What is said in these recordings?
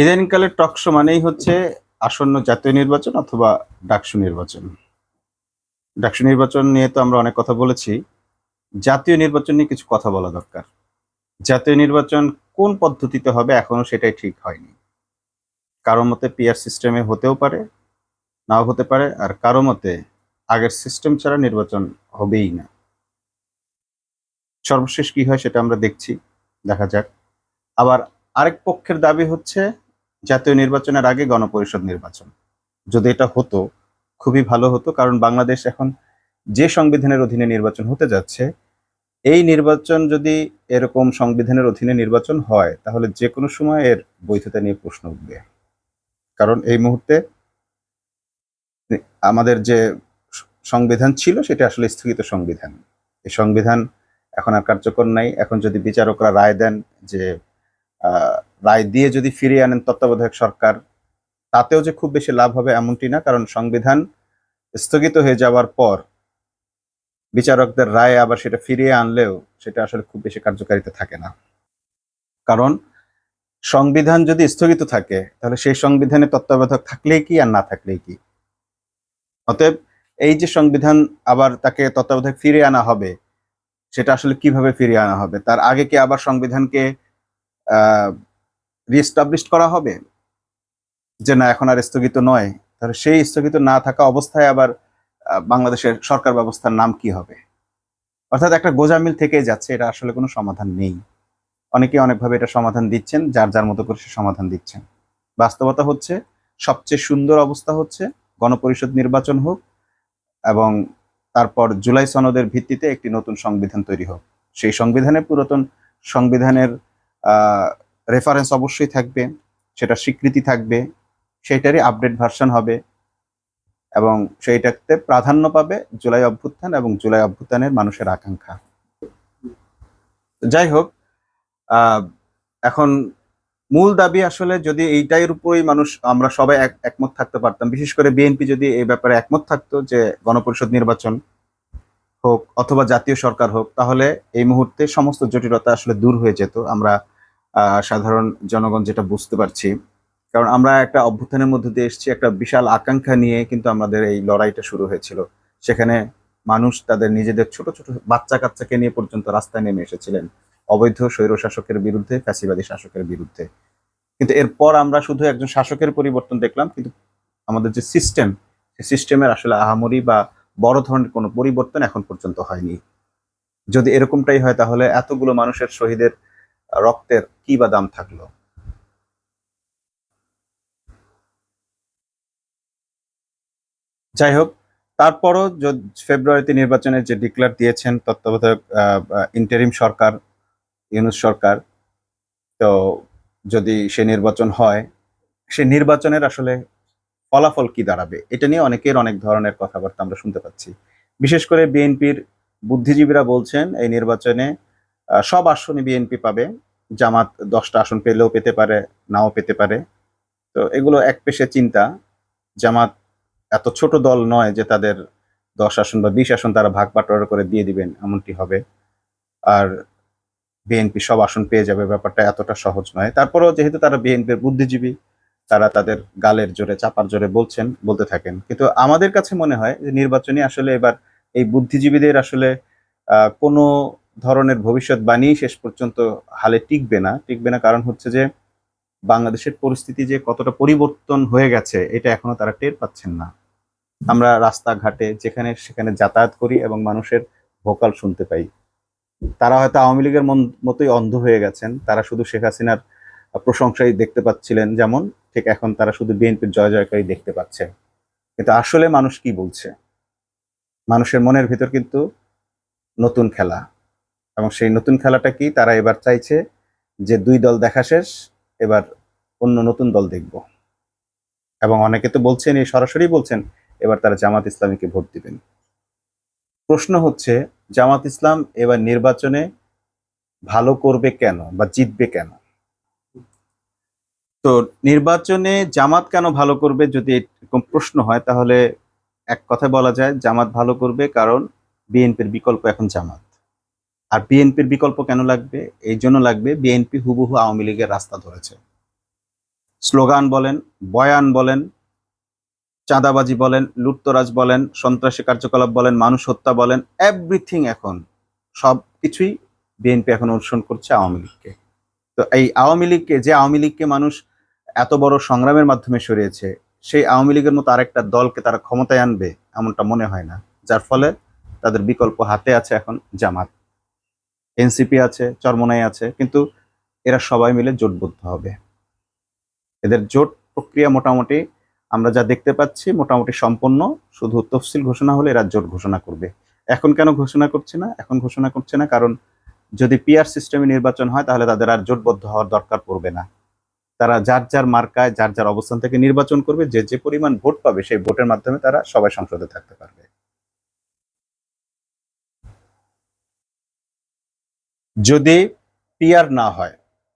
ইদানিংকালের talk show মানেই হচ্ছে আসন্ন জাতীয় নির্বাচন অথবা ডাকসু নির্বাচন। ডাকসু নির্বাচন নিয়ে তো আমরা অনেক কথা বলেছি। জাতীয় নির্বাচন নিয়ে কিছু কথা বলা দরকার। জাতীয় নির্বাচন কোন পদ্ধতিতে হবে এখনও সেটাই ঠিক হয়নি। কারও মতে পিআর সিস্টেমে হতেও পারে, নাও হতে পারে, আর কারও মতে আগের সিস্টেম ছাড়া নির্বাচন হবেই না। সর্বশেষ কি হয় সেটা আমরা দেখছি, দেখা যাক। আবার আরেক পক্ষের দাবি হচ্ছে জাতীয় নির্বাচনের আগে গণপরিষদ নির্বাচন। যদি এটা হতো, খুবই ভালো হতো, কারণ বাংলাদেশ এখন যে সংবিধানের অধীনে নির্বাচন হতে যাচ্ছে, এই নির্বাচন যদি এরকম সংবিধানের অধীনে নির্বাচন হয়, তাহলে যে কোনো সময় এর বৈধতা নিয়ে প্রশ্ন উঠবে। কারণ এই মুহূর্তে আমাদের যে সংবিধান ছিল, সেটা আসলে স্থগিত সংবিধান। এই সংবিধান এখন আর কার্যকর নাই। এখন যদি বিচারকরা রায় দেন যে রায় দিয়ে যদি ফিরিয়ে আনেন তত্ত্বাবধায়ক সরকার, তাতেও যে খুব বেশি লাভ হবে এমনটি না, কারণ সংবিধান স্থগিত হয়ে যাওয়ার পর বিচারকদের রায় আবার সেটা ফিরিয়ে আনলেও সেটা আসলে খুব বেশি কার্যকারিতা থাকে না। কারণ সংবিধান যদি স্থগিত থাকে, তাহলে সেই সংবিধানে তত্ত্বাবধায়ক থাকলেই কি আর না থাকলেই কি? অতএব এই যে সংবিধান আবার তাকে তত্ত্বাবধায়ক ফিরিয়ে আনা হবে, সেটা আসলে কীভাবে ফিরিয়ে আনা হবে? তার আগে কি আবার সংবিধানকে রিস্টাবলিশ করা হবে যে না, এখন আর স্থগিত নয়। তাহলে সেই স্থগিত না থাকা অবস্থায় আবার বাংলাদেশের সরকার ব্যবস্থার নাম কি হবে? অর্থাৎ একটা গোজামিল থেকেই যাচ্ছে, এটা আসলে কোনো সমাধান নেই। অনেকে অনেকভাবে এটা সমাধান দিচ্ছেন, যার যার মতো করে সে সমাধান দিচ্ছেন। বাস্তবতা হচ্ছে, সবচেয়ে সুন্দর অবস্থা হচ্ছে, গণপরিষদ নির্বাচন হোক এবং তারপর জুলাই সনদের ভিত্তিতে একটি নতুন সংবিধান তৈরি হোক। সেই সংবিধানে পুরাতন সংবিধানের রেফারেন্স অবশ্যই থাকবে, সেটা স্বীকৃতি থাকবে, সেইটারই আপডেট ভার্সন হবে এবং সেইটাতে প্রাধান্য পাবে জুলাই অভ্যুত্থান এবং জুলাই অভ্যুত্থানের মানুষের আকাঙ্ক্ষা। যাই হোক এখন মূল দাবি আসলে যদি এইটার উপরেই মানুষ, আমরা সবাই এক- একমত থাকতে পারতাম, বিশেষ করে বিএনপি যদি এই ব্যাপারে একমত থাকতো যে গণপরিষদ নির্বাচন হোক অথবা জাতীয় সরকার হোক, তাহলে এই মুহূর্তে সমস্ত জটিলতা আসলে দূর হয়ে যেত। আমরা সাধারণ জনগণ যেটা বুঝতে পারছি। কারণ আমরা একটা অভ্যুত্থানের মধ্যে দিয়ে এসেছি, একটা বিশাল আকাঙ্ক্ষা নিয়ে কিন্তু আমাদের এই লড়াইটা শুরু হয়েছিল। সেখানে মানুষ তাদের নিজেদের ছোট ছোট বাচ্চা কাচ্চাকে নিয়ে পর্যন্ত রাস্তায় নেমে এসেছিলেন। অবৈধ স্বৈর শাসকের বিরুদ্ধে, ফ্যাসিবাদী শাসকের বিরুদ্ধে। কিন্তু এরপর আমরা শুধু একজন শাসকের পরিবর্তন দেখলাম, কিন্তু আমাদের যে সিস্টেম সেই সিস্টেমের আসলে আহামরি বা বড় ধরনের কোনো পরিবর্তন এখন পর্যন্ত হয়নি। যদি এরকমটাই হয় তাহলে এতগুলো মানুষের শহীদের রক্তের কি বা দাম থাকল? যাই হোক, তারপরও ফেব্রুয়ারিতে নির্বাচনের যে ডিক্লার দিয়েছেন তত্ত্বাবধায়ক ইন্টারিম সরকার, ইউনুস সরকার, তো যদি সে নির্বাচন হয়, সে নির্বাচনের আসলে ফলাফল কি দাঁড়াবে? এটা নিয়ে অনেকের অনেক ধরনের কথাবার্তা আমরা শুনতে পাচ্ছি। বিশেষ করে বিএনপির বুদ্ধিজীবীরা বলছেন, এই নির্বাচনে সব আসনে বিএনপি পাবে। জামাত দশটা আসন পেলেও পেতে পারে, নাও পেতে পারে। তো এগুলো এক পেশে চিন্তা। জামাত এত ছোট দল নয় যে তাদের দশ আসন বা বিশ আসন তারা ভাগ বাটোয়ারা করে দিয়ে দিবেন, এমনটি হবে। আর বিএনপি সব আসন পেয়ে যাবে, ব্যাপারটা এতটা সহজ নয়। তারপরেও যেহেতু তারা বিএনপির বুদ্ধিজীবী, তারা তাদের গালের জোরে, চাপার জোরে বলছেন, বলতে থাকেন। কিন্তু আমাদের কাছে মনে হয় যে নির্বাচনী আসলে এবার এই বুদ্ধিজীবীদের আসলে কোনো ধরনের ভবিষ্যৎবাণী শেষ পর্যন্ত হালে টিকবে না। টিকবে না কারণ হচ্ছে যে, বাংলাদেশের পরিস্থিতি যে কতটা পরিবর্তন হয়ে গেছে, এটা এখনও তারা টের পাচ্ছেন না। আমরা রাস্তাঘাটে যেখানে সেখানে যাতায়াত করি এবং মানুষের ভোকাল শুনতে পাই। তারা হয়তো আওয়ামী লীগের মতোই অন্ধ হয়ে গেছেন। তারা শুধু শেখ হাসিনার প্রশংসাই দেখতে পাচ্ছিলেন যেমন, ঠিক এখন তারা শুধু বিএনপির জয় জয়কারী দেখতে পাচ্ছে। কিন্তু আসলে মানুষ কি বলছে? মানুষের মনের ভিতর কিন্তু নতুন খেলা। এবং সেই নতুন খেলাটা কি? তারা এবার চাইছে যে দুই দল দেখা শেষ, এবার অন্য নতুন দল দেখব। এবং অনেকে তো বলছেন এই সরাসরি বলছেন, এবার তারা জামাত ইসলামীকে ভোট দিবেন। প্রশ্ন হচ্ছে, জামাত ইসলাম এবার নির্বাচনে ভালো করবে কেন বা জিতবে কেন? তো নির্বাচনে জামাত কেন ভালো করবে যদি এরকম প্রশ্ন হয়, তাহলে এক কথায় বলা যায়, জামাত ভালো করবে কারণ বিএনপির বিকল্প এখন জামাত। আর বিএনপির বিকল্প কেন লাগবে? এই জন্য লাগবে বিএনপি হুবহু আওয়ামী লীগের রাস্তা ধরেছে। স্লোগান বলেন, বয়ান বলেন, চাঁদাবাজি বলেন, লুটতরাজ বলেন, সন্ত্রাসী কার্যকলাপ বলেন, মানুষ হত্যা বলেন এভরিথিং এখন, সব কিছুই বিএনপি এখন অনুসরণ করছে আওয়ামী লীগকে। তো এই আওয়ামী লীগকে, যে আওয়ামী লীগকে মানুষ এত বড় সংগ্রামের মাধ্যমে সরিয়েছে, সেই আওয়ামী লীগের মতো আরেকটা দলকে তারা ক্ষমতায় আনবে, এমনটা মনে হয় না। যার ফলে তাদের বিকল্প হাতে আছে এখন জামাত। এনসিপি আছে, চরমনাই আছে, কিন্তু এরা সবাই মিলে জোটবদ্ধ হবে। এদের জোট প্রক্রিয়া মোটামুটি আমরা যা দেখতে পাচ্ছি মোটামুটি সম্পন্ন, শুধু তফসিল ঘোষণা হলে এরা জোট ঘোষণা করবে। এখন কেন ঘোষণা করছে না? এখন ঘোষণা করছে না কারণ যদি পিআর সিস্টেমে নির্বাচন হয় তাহলে তাদের আর জোটবদ্ধ হওয়ার দরকার পড়বে না। তারা যার যার মার্কায়, যার যার অবস্থান থেকে নির্বাচন করবে, যে যে পরিমাণ ভোট পাবে সেই ভোটের মাধ্যমে তারা সবাই সংসদে থাকতে পারবে। যদি পিআর না হয়,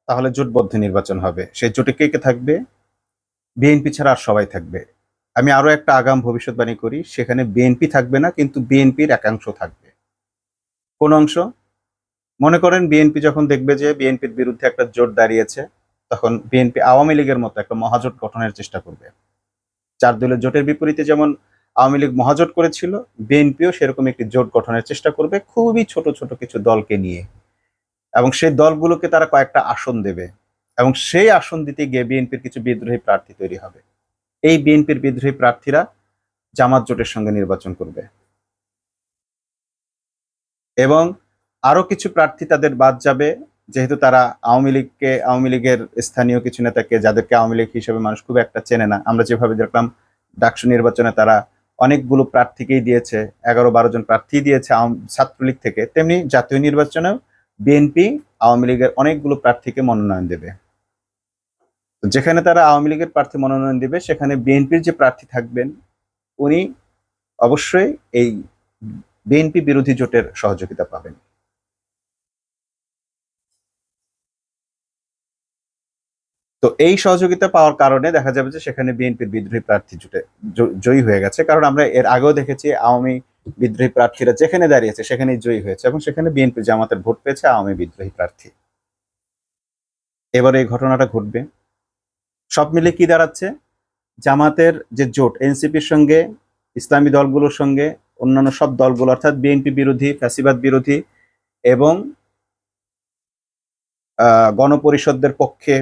তাহলে জোটবদ্ধ নির্বাচন হবে। সেই জোটে কে কে থাকবে? বিএনপি ছাড়া আর সবাই থাকবে। আমি আরও একটা আগাম ভবিষ্যৎবাণী করি, সেখানে বিএনপি থাকবে না, কিন্তু বিএনপির একাংশ থাকবে। কোন অংশ? মনে করেন বিএনপি যখন দেখবে যে বিএনপির বিরুদ্ধে একটা জোট দাঁড়িয়েছে, তখন বিএনপি আওয়ামী লীগের মতো একটা মহাজোট গঠনের চেষ্টা করবে। চার দলের জোটের বিপরীতে যেমন আওয়ামী লীগ মহাজোট করেছিল বিএনপিও সেরকম একটি জোট গঠনের চেষ্টা করবে, খুবই ছোট ছোট কিছু দলকে নিয়ে। এবং সেই দলগুলোকে তারা কয়েকটা আসন দেবে এবং সেই আসন দিতে গিয়ে বিএনপির কিছু বিদ্রোহী প্রার্থী তৈরি হবে। এই বিএনপির বিদ্রোহী প্রার্থীরা জামাত জোটের সঙ্গে নির্বাচন করবে। এবং আরও কিছু প্রার্থী তাদের বাদ যাবে, যেহেতু তারা আওয়ামী লীগকে, আওয়ামী লীগের স্থানীয় কিছু নেতাকে যাদেরকে আওয়ামী লীগ হিসেবে মানুষ খুব একটা চেনে না, আমরা যেভাবে দেখলাম ডাকসু নির্বাচনে তারা অনেকগুলো প্রার্থীকেই দিয়েছে, এগারো বারো জন প্রার্থী দিয়েছে ছাত্রলীগ থেকে, তেমনি জাতীয় নির্বাচনেও বিএনপি আওয়ামী লীগের অনেকগুলো প্রার্থীকে মনোনয়ন দেবে। যেখানে তারা আওয়ামী লীগের প্রার্থী মনোনয়ন দেবে, সেখানে বিএনপির যে প্রার্থী থাকবেন, উনি অবশ্যই এই বিএনপি বিরোধী জোটের সহযোগিতা পাবেন। তো এই সহযোগিতা পাওয়ার কারণে দেখা যাবে যে সেখানে বিএনপির বিদ্রোহী প্রার্থী জুটে জয়ী হয়ে গেছে। কারণ আমরা এর আগেও দেখেছি আওয়ামী বিদ্রোহী প্রার্থীরা যেখানে দাঁড়িয়েছে সেখানেই জয়ী হয়েছে এবং সেখানে বিএনপি জামাতের ভোট পেয়েছে আওয়ামী বিদ্রোহী প্রার্থী। এবার এই ঘটনাটা ঘটবে। সব মিলে কি দাঁড়াচ্ছে? জামাতের যে জোট এনসিপির সঙ্গে ইসলামী দলগুলোর সঙ্গে অন্যান্য সব দলগুলো অর্থাৎ বিএনপি বিরোধী ফ্যাসিবাদ বিরোধী এবং আহ, গণপরিষদদের পক্ষে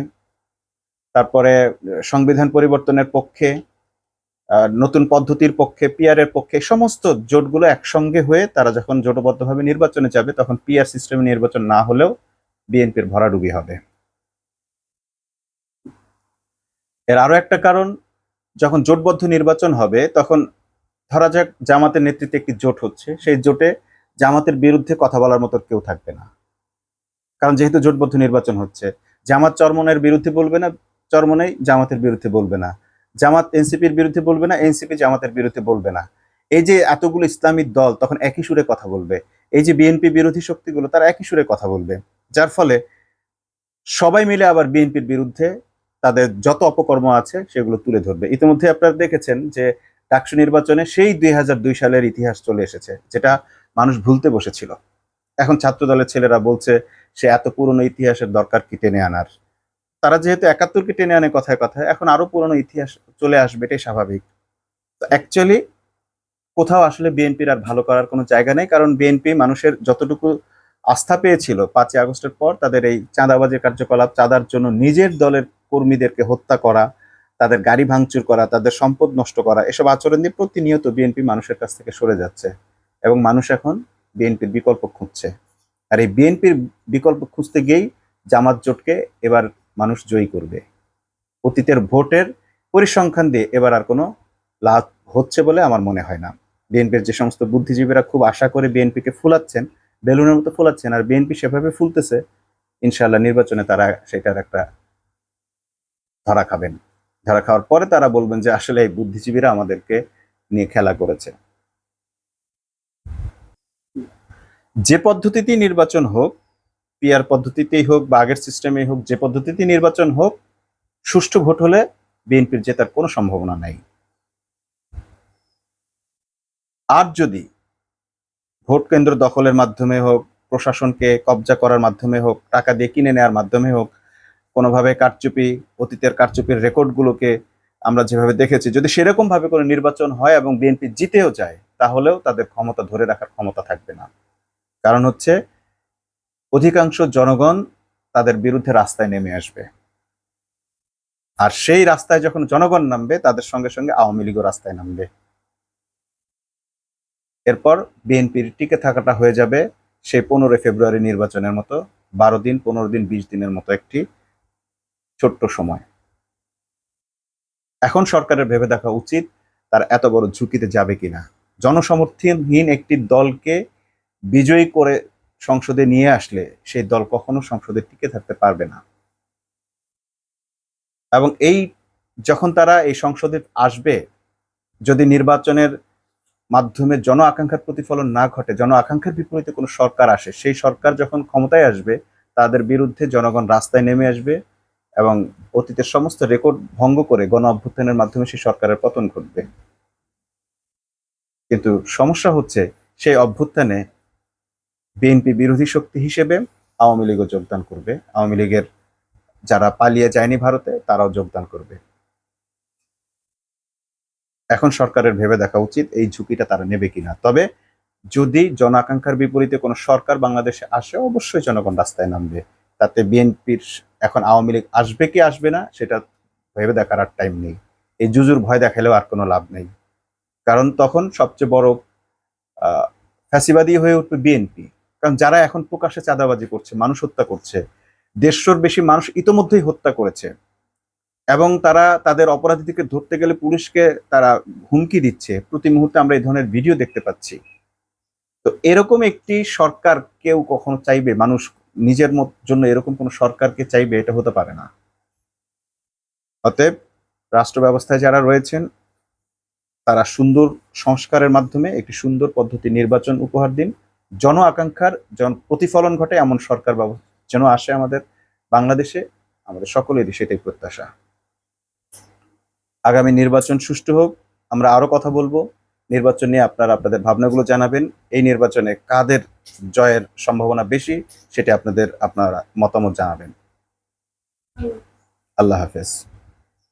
তারপরে সংবিধান পরিবর্তনের পক্ষে নতুন পদ্ধতির পক্ষে পিয়ারের পক্ষে সমস্ত জোটগুলো একসঙ্গে হয়ে তারা যখন জোটবদ্ধভাবে নির্বাচনে যাবে, তখন পিআর সিস্টেমে নির্বাচন না হলেও বিএনপির ভরাডুবি হবে। এর আরও একটা কারণ, যখন জোটবদ্ধ নির্বাচন হবে, তখন ধরা যাক জামাতের নেতৃত্বে একটি জোট হচ্ছে, সেই জোটে জামাতের বিরুদ্ধে কথা বলার মতো কেউ থাকবে না। কারণ যেহেতু জোটবদ্ধ নির্বাচন হচ্ছে, জামাত চরমনের বিরুদ্ধে বলবে না, চরমনেই জামাতের বিরুদ্ধে বলবে না। জামাত এনসিপির বিরুদ্ধে বলবে না, এনসিপি জামাতের বিরুদ্ধে বলবে না। এই যে এতগুলো ইসলামিক দল তখন একই সুরে কথা বলবে। এই যে বিএনপি বিরোধী শক্তিগুলো তারা একই সুরে কথা বলবে। যার ফলে সবাই মিলে আবার বিএনপির বিরুদ্ধে তাদের যত অপকর্ম আছে সেগুলো তুলে ধরবে। ইতিমধ্যে আপনারা দেখেছেন যে ডাকসু নির্বাচনে সেই দুই হাজার দুই সালের ইতিহাস চলে এসেছে, যেটা মানুষ ভুলতে বসেছিল। এখন ছাত্র দলের ছেলেরা বলছে, সে এত পুরনো ইতিহাসের দরকার কি টেনে আনার? তারা যেহেতু একাত্তরকে টেনে আনে কথায় কথায়, এখন আরও পুরনো ইতিহাস চলে আসবে, এটাই স্বাভাবিক। তো অ্যাকচুয়ালি কোথাও আসলে বিএনপির আর ভালো করার কোনো জায়গা নেই, কারণ বিএনপি মানুষের যতটুকু আস্থা পেয়েছিল পাঁচই আগস্টের পর, তাদের এই চাঁদাবাজির কার্যকলাপ, চাঁদার জন্য নিজের দলের কর্মীদেরকে হত্যা করা, তাদের গাড়ি ভাঙচুর করা, তাদের সম্পদ নষ্ট করা, এসব আচরণ দিয়ে প্রতিনিয়ত বিএনপি মানুষের কাছ থেকে সরে যাচ্ছে এবং মানুষ এখন বিএনপির বিকল্প খুঁজছে। আর এই বিএনপির বিকল্প খুঁজতে গিয়েই জামাত জোটকে এবার মানুষ জয়ী করবে। অতীতের ভোটের পরিসংখ্যান দিয়ে এবার আর কোনো লাভ হচ্ছে বলে আমার মনে হয় না। বিএনপির যে সমস্ত বুদ্ধিজীবীরা খুব আশা করে বিএনপিকে ফুলাচ্ছেন, বেলুনের মতো ফুলাচ্ছেন, আর বিএনপি সেভাবে ফুলতেছে ইনশাল্লাহ নির্বাচনে তারা সেটার একটা ধরা খাবেন। ধরা খাওয়ার পরে তারা বলবেন যে, আসলে এই বুদ্ধিজীবীরা আমাদেরকে নিয়ে খেলা করেছে। যে পদ্ধতিতেই নির্বাচন হোক পিআর পদ্ধতিতেই হোক বা আগের সিস্টেমেই হোক, যে পদ্ধতিতেই নির্বাচন হোক, সুষ্ঠু ভোট হলে বিএনপির জেতার কোনো সম্ভাবনা নাই। আর যদি ভোট কেন্দ্র দখলের মাধ্যমে হোক, প্রশাসনকে কবজা করার মাধ্যমে হোক, টাকা দিয়ে কিনে নেওয়ার মাধ্যমে হোক, কোনোভাবে কারচুপি, অতীতের কারচুপির রেকর্ডগুলোকে আমরা যেভাবে দেখেছি, যদি সেরকমভাবে কোনো নির্বাচন হয় এবং বিএনপি জিতেও যায়, তাহলেও তাদের ক্ষমতা ধরে রাখার ক্ষমতা থাকবে না। কারণ হচ্ছে অধিকাংশ জনগণ তাদের বিরুদ্ধে রাস্তায় নেমে আসবে। আর সেই রাস্তায় যখন জনগণ নামবে, তাদের সঙ্গে সঙ্গে আওয়ামী লীগও রাস্তায় নামবে। এরপর বিএনপির টিকে থাকাটা হয়ে যাবে সেই পনেরোই ফেব্রুয়ারি নির্বাচনের মতো, বারো দিন, পনেরো দিন, বিশ দিনের মতো একটি ছোট্ট সময়। এখন সরকারের ভেবে দেখা উচিত তার এত বড় ঝুঁকিতে যাবে কিনা। জনসমর্থনহীন একটি দলকে বিজয়ী করে সংসদে নিয়ে আসলে সেই দল কখনো সংসদে টিকে থাকতে পারবে না। এবং এই যখন তারা এই সংসদে আসবে, যদি নির্বাচনের মাধ্যমে জন আকাঙ্ক্ষার প্রতিফলন না ঘটে, জন আকাঙ্ক্ষার বিপরীতে কোনো সরকার আসে, সেই সরকার যখন ক্ষমতায় আসবে, তাদের বিরুদ্ধে জনগণ রাস্তায় নেমে আসবে এবং অতীতের সমস্ত রেকর্ড ভঙ্গ করে গণ অভ্যুত্থানের মাধ্যমে সেই সরকারের পতন ঘটবে। কিন্তু সমস্যা হচ্ছে, সেই অভ্যুত্থানে বিএনপি বিরোধী শক্তি হিসেবে আওয়ামী লীগও যোগদান করবে। আওয়ামী লীগের যারা পালিয়ে যায়নি ভারতে, তারাও যোগদান করবে। এখন সরকারের ভেবে দেখা উচিত এই ঝুঁকিটা তারা নেবে কিনা। তবে যদি জন আকাঙ্ক্ষার বিপরীতে কোনো সরকার বাংলাদেশে আসে, অবশ্যই জনগণ রাস্তায় নামবে। তাতে বিএনপির এখন আওয়ামী লীগ আসবে কি আসবে না, সেটা ভেবে দেখার আর টাইম নেই। এই জুজুর ভয় দেখালেও আর কোনো লাভ নেই। কারণ তখন সবচেয়ে বড় ফ্যাসিবাদী হয়ে উঠবে বিএনপি। কারণ যারা এখন প্রকাশ্যে চাঁদাবাজি করছে, মানুষ হত্যা করছে, দেড়শোর বেশি মানুষ ইতোমধ্যেই হত্যা করেছে এবং তারা তাদের অপরাধীদেরকে ধরতে গেলে পুলিশকে তারা হুমকি দিচ্ছে। প্রতি মুহূর্তে আমরা এই ধরনের ভিডিও দেখতে পাচ্ছি। তো এরকম একটি সরকার কেউ কখনো চাইবে? মানুষ নিজের মত জন্য এরকম কোন সরকারকে চাইবে? এটা হতে পারে না। অতএব রাষ্ট্র ব্যবস্থায় যারা রয়েছেন, তারা সুন্দর সংস্কারের মাধ্যমে একটি সুন্দর পদ্ধতি নির্বাচন উপহার দিন। জন আকাঙ্ক্ষার জন প্রতিফলন ঘটে এমন সরকার ব্যবস্থা যেন আসে আমাদের বাংলাদেশে, আমাদের সকলেরই সেটাই প্রত্যাশা। আগামী নির্বাচন সুষ্ঠু হোক, আমরা আরও কথা বলব। নির্বাচন নিয়ে আপনারা আপনাদের ভাবনাগুলো জানাবেন। এই নির্বাচনে কাদের জয়ের সম্ভাবনা বেশি, সেটি আপনাদের, আপনারা মতামত জানাবেন। আল্লাহ হাফেজ।